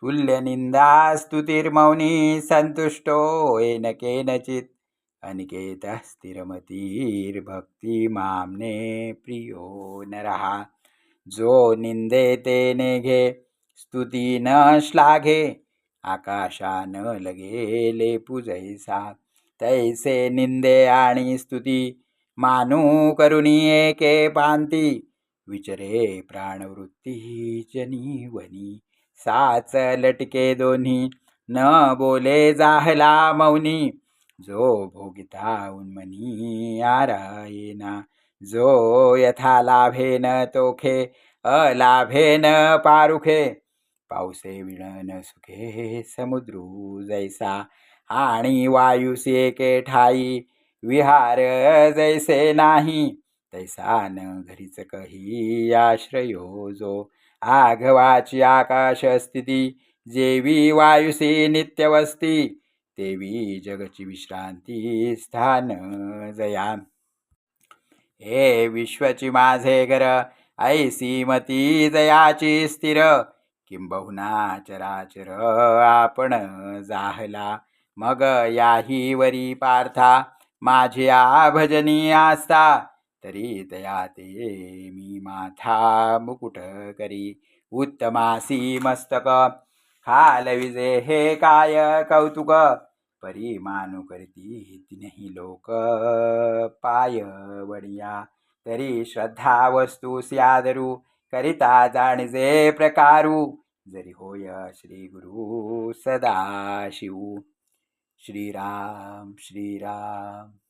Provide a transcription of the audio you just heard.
तुल्यनिंदा स्तुतिर्मौनी संतुष्टो येन केनचित्। अनिकेतः स्थिरमतीर्भक्ती प्रियो नरः। जो निंदे ते नेघे स्तुती न श्लाघे आकाशान लगे लेपू जैसा तैसे निंदे आणि स्तुती मानू करुणी एके पांती विचरे प्राणवृत्ती जनी वनी साच लटके दोन्ही. न बोले जाहला मौनी. जो भोगिता उन्मनी आरायेना. जो यथा लाभेन तोखे अलाभेन पारुखे. पावसे विणन सुखे समुद्रू जैसा. आणि वायुसे के ठाई विहार जैसे नाही. तैसान घरीच कही आश्रयो जो आघवाची आकाश स्थिती जेवी वायुसी नित्यवस्ती तेवी जगची विश्रांती स्थान जया। हे विश्वची माझे घर ऐसी मती जयाची स्थिर किंबहुना चराचर आपण जाहला। मग याही वरी पार्था माझी भजनी आस्था तरी तया ते मी माथा मुकुट करी. उत्तमासी मस्तक. खालविजे हे काय कौतुक? परी मानु करती तिनही लोक. पाय वडिया तरी श्रद्धा वस्तू स्यादरू करिता जाणजे प्रकारू. जरी होय श्री गुरु सदा शिव श्रीराम श्रीराम.